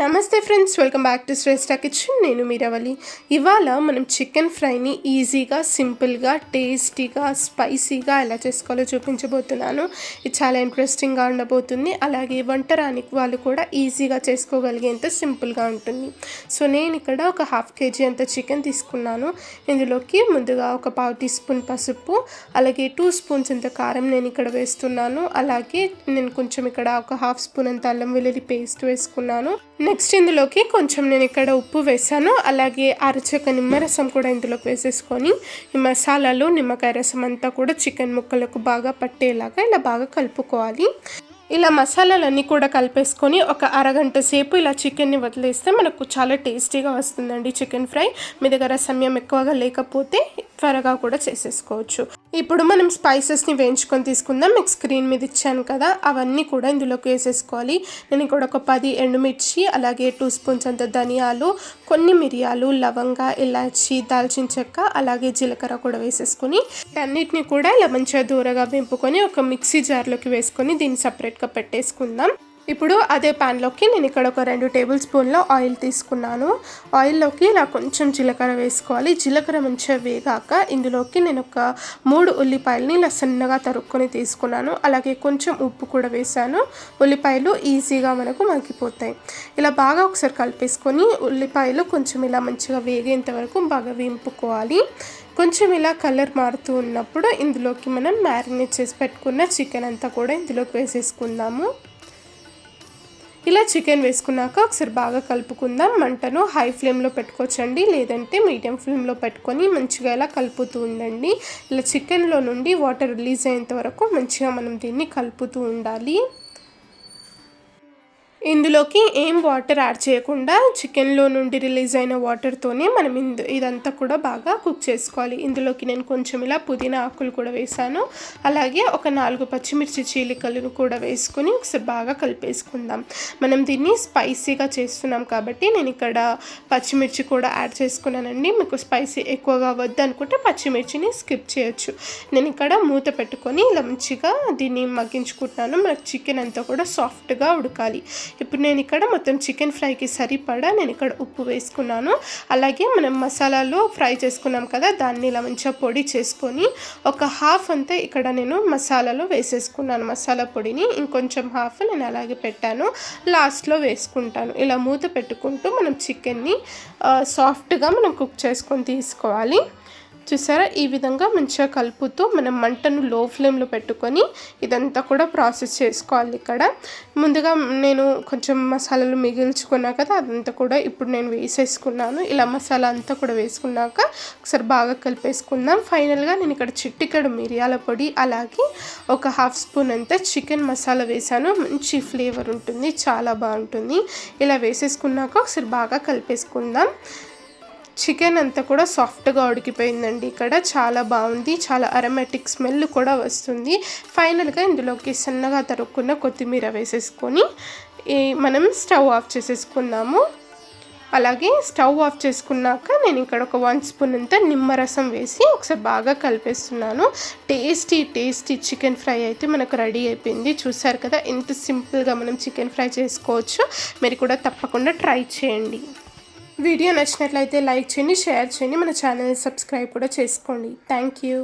నమస్తే friends welcome back to Shreshta kitchen. నేను మీరవలి ఇవాళ మనం చికెన్ ఫ్రైని ఈజీగా సింపుల్గా టేస్టీగా స్పైసీగా ఎలా చేసుకోవాలో చూపించబోతున్నాను. ఇది చాలా ఇంట్రెస్టింగ్గా ఉండబోతుంది. అలాగే వంట రాని వాళ్ళు కూడా ఈజీగా చేసుకోగలిగేంత సింపుల్గా ఉంటుంది. సో నేను ఇక్కడ ఒక హాఫ్ కేజీ అంత చికెన్ తీసుకున్నాను. ఇందులోకి ముందుగా ఒక పావు టీ స్పూన్ పసుపు అలాగే టూ స్పూన్స్ అంత కారం నేను ఇక్కడ వేస్తున్నాను. అలాగే నేను కొంచెం ఇక్కడ ఒక హాఫ్ స్పూన్ అంత అల్లం వెల్లుల్లి పేస్ట్ వేసుకున్నాను. నెక్స్ట్ ఇందులోకి కొంచెం నేను ఇక్కడ ఉప్పు వేసాను అలాగే అరచక నిమ్మరసం కూడా ఇందులోకి వేసేసుకొని ఈ మసాలాలు నిమ్మకాయ రసం అంతా కూడా చికెన్ ముక్కలకు బాగా పట్టేలాగా ఇలా బాగా కలుపుకోవాలి. ఇలా మసాలాలన్నీ కూడా కలిపేసుకొని ఒక అరగంట సేపు ఇలా చికెన్ని వదిలేస్తే మనకు చాలా టేస్టీగా వస్తుందండి చికెన్ ఫ్రై. మీ దగ్గర సమయం ఎక్కువగా లేకపోతే త్వరగా కూడా చేసేసుకోవచ్చు. ఇప్పుడు మనం స్పైసెస్ని వేయించుకొని తీసుకుందాం. మీకు స్క్రీన్ మీద ఇచ్చాను కదా అవన్నీ కూడా ఇందులోకి వేసేసుకోవాలి. నేను ఇక్కడ ఒక పది ఎండుమిర్చి అలాగే టూ స్పూన్స్ అంత ధనియాలు కొన్ని మిరియాలు లవంగ ఇలాచి దాల్చిన చెక్క అలాగే జీలకర్ర కూడా వేసేసుకొని అన్నిటిని కూడా ఇలా మంచిగా దూరగా వెంపుకొని ఒక మిక్సీ జార్లోకి వేసుకొని దీన్ని సపరేట్గా పెట్టేసుకుందాం. ఇప్పుడు అదే ప్యాన్లోకి నేను ఇక్కడ ఒక రెండు టేబుల్ స్పూన్ల ఆయిల్ తీసుకున్నాను. ఆయిల్లోకి ఇలా కొంచెం జీలకర్ర వేసుకోవాలి. జీలకర్ర మంచిగా వేగాక ఇందులోకి నేను ఒక మూడు ఉల్లిపాయలని ఇలా సన్నగా తరుక్కొని తీసుకున్నాను. అలాగే కొంచెం ఉప్పు కూడా వేసాను ఉల్లిపాయలు ఈజీగా మనకు మగ్గిపోతాయి. ఇలా బాగా ఒకసారి కలిపేసుకొని ఉల్లిపాయలు కొంచెం ఇలా మంచిగా వేగేంత వరకు బాగా వేంపుకోవాలి. కొంచెం ఇలా కలర్ మారుతూ ఉన్నప్పుడు ఇందులోకి మనం మ్యారినేట్ చేసి పెట్టుకున్న చికెన్ అంతా కూడా ఇందులోకి వేసేసుకుందాము. ఇలా చికెన్ వేసుకున్నాక ఒకసారి బాగా కలుపుకుందాం. మంటను హై ఫ్లేమ్లో పెట్టుకోవచ్చండి. లేదంటే మీడియం ఫ్లేమ్లో పెట్టుకొని మంచిగా ఇలా కలుపుతూ ఉండండి. ఇలా చికెన్లో నుండి వాటర్ రిలీజ్ అయ్యేంత వరకు మంచిగా మనం దీన్ని కలుపుతూ ఉండాలి. ఇందులోకి ఏం వాటర్ యాడ్ చేయకుండా చికెన్లో నుండి రిలీజ్ అయిన వాటర్తోనే మనం ఇందు ఇదంతా కూడా బాగా కుక్ చేసుకోవాలి. ఇందులోకి నేను కొంచెం ఇలా పుదీనా ఆకులు కూడా వేసాను. అలాగే ఒక నాలుగు పచ్చిమిర్చి చీలికలను కూడా వేసుకొని ఒకసారి బాగా కలిపేసుకుందాం. మనం దీన్ని స్పైసీగా చేస్తున్నాం కాబట్టి నేను ఇక్కడ పచ్చిమిర్చి కూడా యాడ్ చేసుకున్నానండి. మీకు స్పైసీ ఎక్కువగా వద్దు అనుకుంటే పచ్చిమిర్చిని స్కిప్ చేయొచ్చు. నేను ఇక్కడ మూత పెట్టుకొని ఇలా మంచిగా దీన్ని మగ్గించుకుంటున్నాను. మనకు చికెన్ అంతా కూడా సాఫ్ట్గా ఉడకాలి. ఇప్పుడు నేను ఇక్కడ మొత్తం చికెన్ ఫ్రైకి సరిపడా నేను ఇక్కడ ఉప్పు వేసుకున్నాను. అలాగే మనం మసాలాలు ఫ్రై చేసుకున్నాం కదా దాన్ని ఇలా మంచిగా పొడి చేసుకొని ఒక హాఫ్ అంతా ఇక్కడ నేను మసాలాలో వేసేసుకున్నాను. మసాలా పొడిని ఇంకొంచెం హాఫ్ నేను అలాగే పెట్టాను. లాస్ట్లో వేసుకుంటాను. ఇలా మూత పెట్టుకుంటూ మనం చికెన్ని సాఫ్ట్గా మనం కుక్ చేసుకొని తీసుకోవాలి. చూసారా? ఈ విధంగా మంచిగా కలుపుతూ మనం మంటను లో ఫ్లేమ్లో పెట్టుకొని ఇదంతా కూడా ప్రాసెస్ చేసుకోవాలి ఇక్కడ. ముందుగా నేను కొంచెం మసాలాలు మిగిల్చుకున్నా కదా అదంతా కూడా ఇప్పుడు నేను వేసేసుకున్నాను. ఇలా మసాలా అంతా కూడా వేసుకున్నాక ఒకసారి బాగా కలిపేసుకుందాం. ఫైనల్గా నేను ఇక్కడ చిట్టికడు మిరియాల పొడి అలాగే ఒక హాఫ్ స్పూన్ అంతా చికెన్ మసాలా వేసాను మంచి ఫ్లేవర్ ఉంటుంది చాలా బాగుంటుంది. ఇలా వేసేసుకున్నాక ఒకసారి బాగా కలిపేసుకుందాం. చికెన్ అంతా కూడా సాఫ్ట్గా ఉడికిపోయిందండి. ఇక్కడ చాలా బాగుంది. చాలా అరమెటిక్ స్మెల్ కూడా వస్తుంది. ఫైనల్గా ఇందులోకి సన్నగా తరుక్కున్న కొత్తిమీర వేసేసుకొని మనం స్టవ్ ఆఫ్ చేసేసుకున్నాము. అలాగే స్టవ్ ఆఫ్ చేసుకున్నాక నేను ఇక్కడ ఒక వన్ స్పూన్ అంతా నిమ్మరసం వేసి ఒకసారి బాగా కలిపేస్తున్నాను. టేస్టీ టేస్టీ చికెన్ ఫ్రై అయితే మనకు రెడీ అయిపోయింది. చూసారు కదా ఎంత సింపుల్గా మనం చికెన్ ఫ్రై చేసుకోవచ్చు. మీరు కూడా తప్పకుండా ట్రై చేయండి. వీడియో నచ్చినట్లయితే లైక్ చేయండి షేర్ చేయండి మన ఛానల్ని సబ్స్క్రైబ్ కూడా చేసుకోండి. Thank you.